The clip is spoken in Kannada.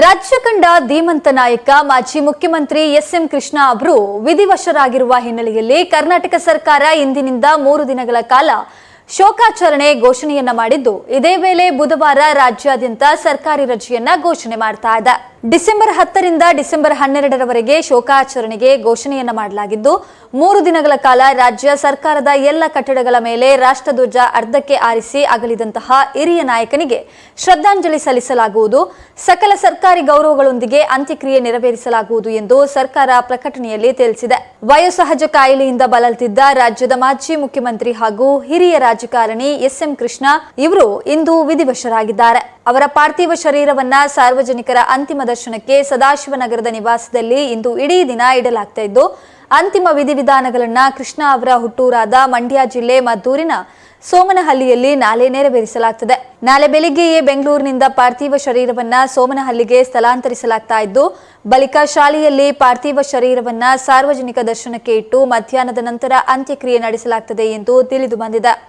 ರಾಜ್ಯ ಕಂಡ ಧೀಮಂತ ನಾಯಕ, ಮಾಜಿ ಮುಖ್ಯಮಂತ್ರಿ ಎಸ್ ಎಂ ಕೃಷ್ಣ ಅವರು ವಿಧಿವಶರಾಗಿರುವ ಹಿನ್ನೆಲೆಯಲ್ಲಿ ಕರ್ನಾಟಕ ಸರ್ಕಾರ ಇಂದಿನಿಂದ ಮೂರು ದಿನಗಳ ಕಾಲ ಶೋಕಾಚರಣೆ ಘೋಷಣೆಯನ್ನ ಮಾಡಿದ್ದು, ಇದೇ ವೇಳೆ ಬುಧವಾರ ರಾಜ್ಯಾದ್ಯಂತ ಸರ್ಕಾರಿ ರಜೆಯನ್ನ ಘೋಷಣೆ ಮಾಡ್ತಾ ಇದೆ. ಡಿಸೆಂಬರ್ ಹತ್ತರಿಂದ ಡಿಸೆಂಬರ್ ಹನ್ನೆರಡರವರೆಗೆ ಶೋಕಾಚರಣೆಗೆ ಘೋಷಣೆಯನ್ನು ಮಾಡಲಾಗಿದ್ದು, ಮೂರು ದಿನಗಳ ಕಾಲ ರಾಜ್ಯ ಸರ್ಕಾರದ ಎಲ್ಲ ಕಟ್ಟಡಗಳ ಮೇಲೆ ರಾಷ್ಟ್ರಧ್ವಜ ಅರ್ಧಕ್ಕೆ ಆರಿಸಿ ಅಗಲಿದಂತಹ ಹಿರಿಯ ನಾಯಕನಿಗೆ ಶ್ರದ್ಧಾಂಜಲಿ ಸಲ್ಲಿಸಲಾಗುವುದು. ಸಕಲ ಸರ್ಕಾರಿ ಗೌರವಗಳೊಂದಿಗೆ ಅಂತ್ಯಕ್ರಿಯೆ ನೆರವೇರಿಸಲಾಗುವುದು ಎಂದು ಸರ್ಕಾರ ಪ್ರಕಟಣೆಯಲ್ಲಿ ತಿಳಿಸಿದೆ. ವಯೋಸಹಜ ಕಾಯಿಲೆಯಿಂದ ಬಳಲ್ತಿದ್ದ ರಾಜ್ಯದ ಮಾಜಿ ಮುಖ್ಯಮಂತ್ರಿ ಹಾಗೂ ಹಿರಿಯ ರಾಜಕಾರಣಿ ಎಸ್ ಎಂ ಕೃಷ್ಣ ಇವರು ಇಂದು ವಿಧಿವಶರಾಗಿದ್ದಾರೆ. ಅವರ ಪಾರ್ಥಿವ ಶರೀರವನ್ನ ಸಾರ್ವಜನಿಕರ ಅಂತಿಮ ದರ್ಶನಕ್ಕೆ ಸದಾಶಿವನಗರದ ನಿವಾಸದಲ್ಲಿ ಇಂದು ಇಡೀ ದಿನ ಇಡಲಾಗ್ತಾ ಇದ್ದು, ಅಂತಿಮ ವಿಧಿವಿಧಾನಗಳನ್ನ ಕೃಷ್ಣ ಅವರ ಹುಟ್ಟೂರಾದ ಮಂಡ್ಯ ಜಿಲ್ಲೆ ಮದ್ದೂರಿನ ಸೋಮನಹಳ್ಳಿಯಲ್ಲಿ ನಾಳೆ ನೆರವೇರಿಸಲಾಗ್ತದೆ. ನಾಳೆ ಬೆಳಿಗ್ಗೆಯೇ ಬೆಂಗಳೂರಿನಿಂದ ಪಾರ್ಥಿವ ಶರೀರವನ್ನ ಸೋಮನಹಳ್ಳಿಗೆ ಸ್ಥಳಾಂತರಿಸಲಾಗ್ತಾ ಇದ್ದು, ಬಳಿಕ ಶಾಲೆಯಲ್ಲಿ ಪಾರ್ಥಿವ ಶರೀರವನ್ನ ಸಾರ್ವಜನಿಕ ದರ್ಶನಕ್ಕೆ ಇಟ್ಟು ಮಧ್ಯಾಹ್ನದ ನಂತರ ಅಂತ್ಯಕ್ರಿಯೆ ನಡೆಸಲಾಗ್ತದೆ ಎಂದು ತಿಳಿದು ಬಂದಿದೆ.